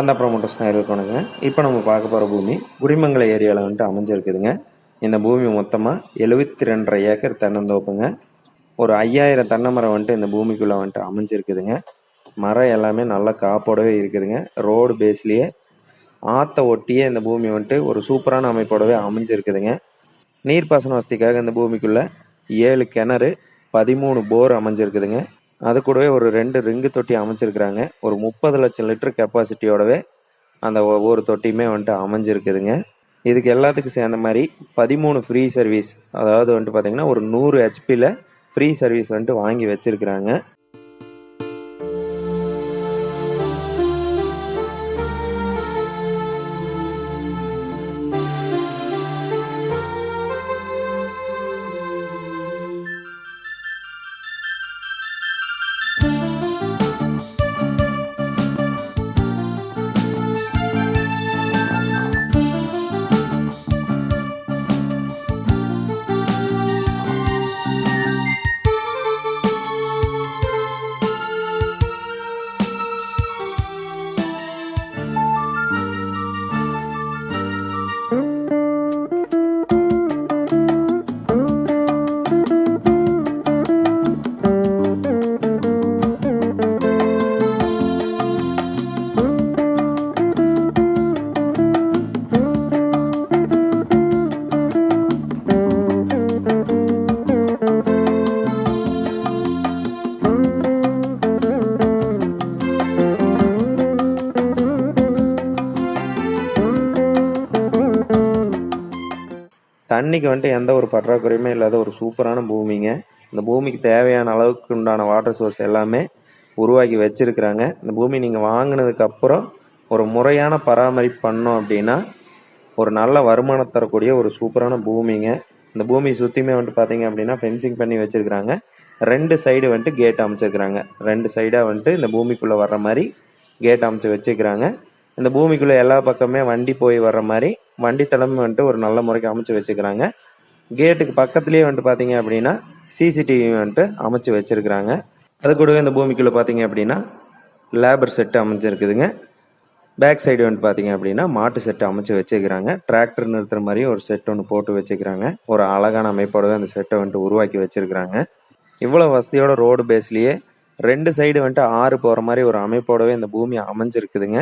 கந்தா promoters நான் இருக்கணுங்க இப்போ நம்ம பார்க்க போகிற பூமி குடிமங்கல ஏரியாவில் வந்துட்டு அமைஞ்சிருக்குதுங்க. இந்த பூமி மொத்தமாக எழுபத்தி ரெண்டரை ஏக்கர் தென்னந்தோப்புங்க. ஒரு ஐயாயிரம் தென்னை மரம் வந்துட்டு இந்த பூமிக்குள்ளே வந்துட்டு அமைஞ்சிருக்குதுங்க. மரம் எல்லாமே நல்லா காப்போடவே இருக்குதுங்க. ரோடு பேஸ்லேயே ஆற்ற ஒட்டியே இந்த பூமி வந்துட்டு ஒரு சூப்பரான அமைப்போடவே அமைஞ்சிருக்குதுங்க. நீர்ப்பாசன வசதிக்காக இந்த பூமிக்குள்ளே ஏழு கிணறு பதிமூணு போர் அமைஞ்சிருக்குதுங்க. அது கூடவே ஒரு ரெண்டு ரிங்கு தொட்டி அமைச்சிருக்கிறாங்க. ஒரு முப்பது லட்சம் லிட்டர் கெப்பாசிட்டியோடவே அந்த ஒவ்வொரு தொட்டியுமே வந்துட்டு அமைஞ்சிருக்குதுங்க. இதுக்கு எல்லாத்துக்கும் சேர்ந்த மாதிரி பதிமூணு ஃப்ரீ சர்வீஸ் அதாவது வந்துட்டு பார்த்தீங்கன்னா ஒரு நூறு ஹெச்பியில் ஃப்ரீ சர்வீஸ் வந்துட்டு வாங்கி வச்சிருக்கிறாங்க. தண்ணிக்கு வந்துட்டு எந்த ஒரு பற்றாக்குறையுமே இல்லாத ஒரு சூப்பரான பூமிங்க. இந்த பூமிக்கு தேவையான அளவுக்கு உண்டான வாட்டர் சோர்ஸ் எல்லாமே உருவாக்கி வச்சிருக்கிறாங்க. இந்த பூமி நீங்கள் வாங்கினதுக்கு அப்புறம் ஒரு முறையான பராமரிப்பு பண்ணோம் அப்படின்னா ஒரு நல்ல வருமானம் தரக்கூடிய ஒரு சூப்பரான பூமிங்க. இந்த பூமி சுற்றியுமே வந்துட்டு பார்த்தீங்க அப்படின்னா ஃபென்சிங் பண்ணி வச்சிருக்கிறாங்க. ரெண்டு சைடு வந்துட்டு கேட் அமைச்சிருக்கிறாங்க. ரெண்டு சைடாக வந்துட்டு இந்த பூமிக்குள்ளே வர்ற மாதிரி கேட் அமைச்சு வச்சுக்கிறாங்க இந்த பூமிக்குள்ளே எல்லா பக்கமே வண்டி போய் வர்ற மாதிரி வண்டி தளம் வந்துட்டு ஒரு நல்ல முறைக்கு அமைச்சு வச்சுக்கிறாங்க. கேட்டுக்கு பக்கத்துலேயே வந்துட்டு பார்த்தீங்க அப்படின்னா சிசிடிவி வந்துட்டு அமைச்சு வச்சிருக்கிறாங்க. அது கூடவே இந்த பூமிக்குள்ளே பார்த்தீங்க அப்படின்னா லேபர் செட்டு அமைஞ்சிருக்குதுங்க. பேக் சைடு வந்துட்டு பார்த்தீங்க அப்படின்னா மாட்டு செட்டு அமைச்சு வச்சுக்கிறாங்க டிராக்டர் நிறுத்துற மாதிரி ஒரு செட் ஒன்று போட்டு வச்சுக்கிறாங்க ஒரு அழகான அமைப்போடவே அந்த செட்டை வந்துட்டு உருவாக்கி வச்சிருக்கிறாங்க. இவ்வளோ வசதியோட ரோடு பேஸ்லேயே ரெண்டு சைடு வந்துட்டு ஆறு போகிற மாதிரி ஒரு அமைப்போடவே இந்த பூமி அமைஞ்சிருக்குதுங்க.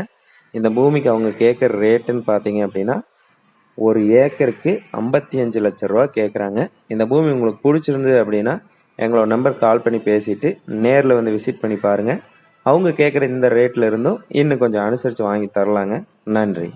இந்த பூமிக்கு அவங்க கேட்குற ரேட்டுன்னு பார்த்தீங்க அப்படின்னா ஒரு ஏக்கருக்கு ஐம்பத்தி அஞ்சு லட்ச ரூபா கேட்குறாங்க இந்த பூமி உங்களுக்கு பிடிச்சிருந்தது அப்படின்னா எங்களோட நம்பர் கால் பண்ணி பேசிட்டு நேரில் வந்து விசிட் பண்ணி பாருங்கள் அவங்க கேட்குற இந்த ரேட்டில் இருந்தும் இன்னும் கொஞ்சம் அனுசரித்து வாங்கி தரலாங்க. நன்றி.